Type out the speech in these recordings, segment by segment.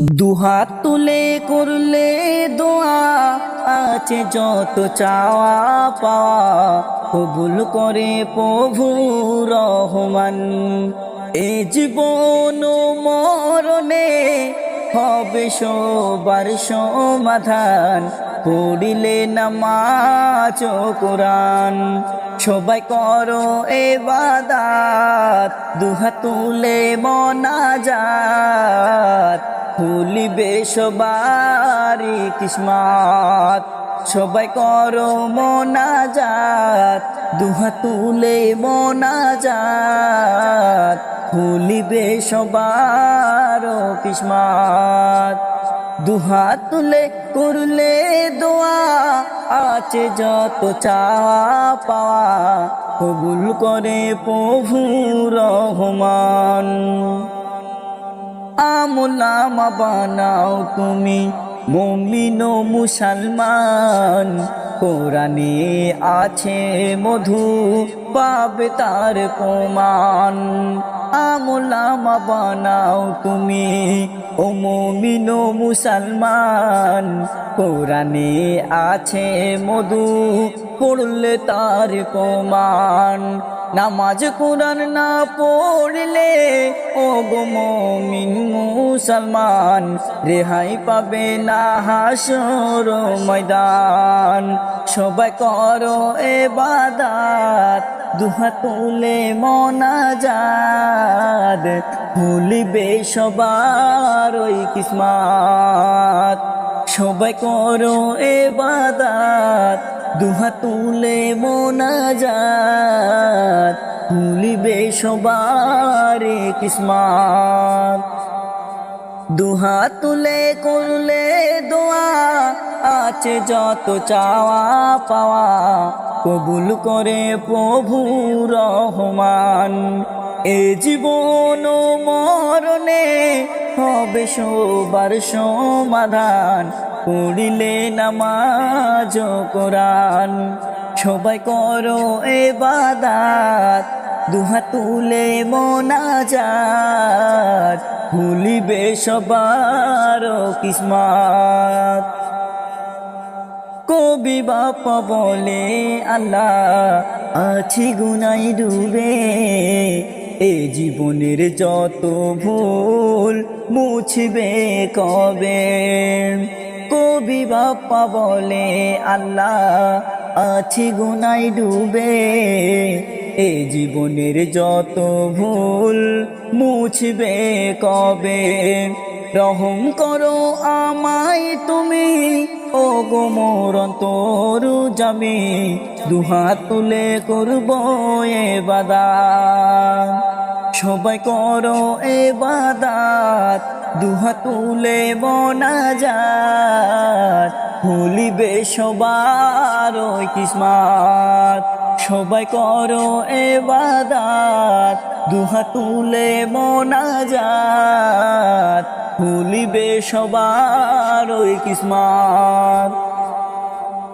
দুহাত তুলে করলে দোয়া, আছে যত চাওয়া পাওয়া, কবুল করে প্রভু রহমান। এ জীবন মরণে হবে সবার সমাধান, পড়িলে নামাজ কোরআন। সবাই করো এবাদাত, দুহাত তুলে মনাজাত। খুলিবে সবারই কিসমত। সবাই করো মনাজাত দুহাত তুলে মনাজাত। খুলিবে সবার কিসমত। দুহাত তুলে করলে দোয়া আছে যত চাওয়া। পাওয়া কবুল করে প্রভু রহমান। আমলামা বানাও তুমি মমিন মুসলমান। কোরআনে আছে মধু পাবে তার প্রমাণ। আমলামা বানাও তুমি, ও মমিন মুসলমান। কোরআনে আছে মধু, পড়লে তার প্রমাণ। নামাজ কোরআন না পড়লে ও গো মমিন মুসলমান, রেহাই পাবে না হাসর ময়দান। সবাই করো এবাদাত দুহাত তুলে মনাজাদ ভুলিবে সবার ওই কিসমাত। সবাই করো এবাদাত, দুহাত তুলে মোনাজাত, ভুলিবে সবার কিসমাত। দুহাত তুলে করলে দোয়া, আছে যত চাওয়া পাওয়া। কবুল করে প্রভু রহমান। এ জীবন মরণে হবে সবার সমাধান। পড়িলে নামাজ কোরআন। সবাই করো এবাদাত দুহাত তুলে মোনাজাত ভুলিবে সবার কিসমাত। কবি বাপ বলে, আল্লাহ, আছি গুনাই ডুবে। এ জীবনের যত ভুল মুছবে কবে? কবি বাপ্পা বলে, আল্লাহ, আছি গুনাই ডুবে। এ জীবনের যত ভুল মুছবে কবে? রহম করো আমায় তুমি ও গো মোরন তোরু যাবি দুহাত তুলে করব এ বাদান সবাই করো এ বাদাত দুহাত তুলে বনা মনাজাত ভুলিবে সবার ওই কিসমাত। সবাই করো এ বাদাত দুহাত তুলে মনাজাত, ভুলিবে সবার ওই কিসমাত।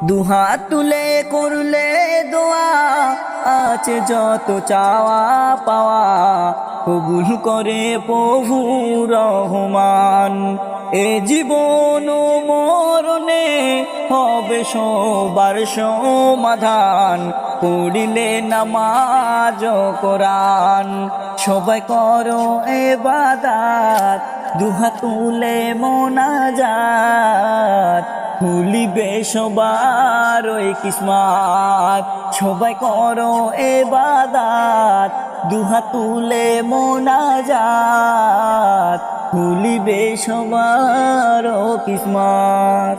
দুহাত তুলে করলে দোয়া, আছে যত চাওয়া পাওয়া, কবুল করে প্রভু রহমান। এ জীবন মরণে হবে সবার সমাধান। পড়িলে নামাজ কোরআন। সবাই করো এবাদাত দুহাত তুলে মোনাজাত ভুলিবে সবার ওই কিসমাত। সবাই করো এবাদাত দুহাত তুলে মোনাজাত ভুলিবে সবার ও কিসমাত।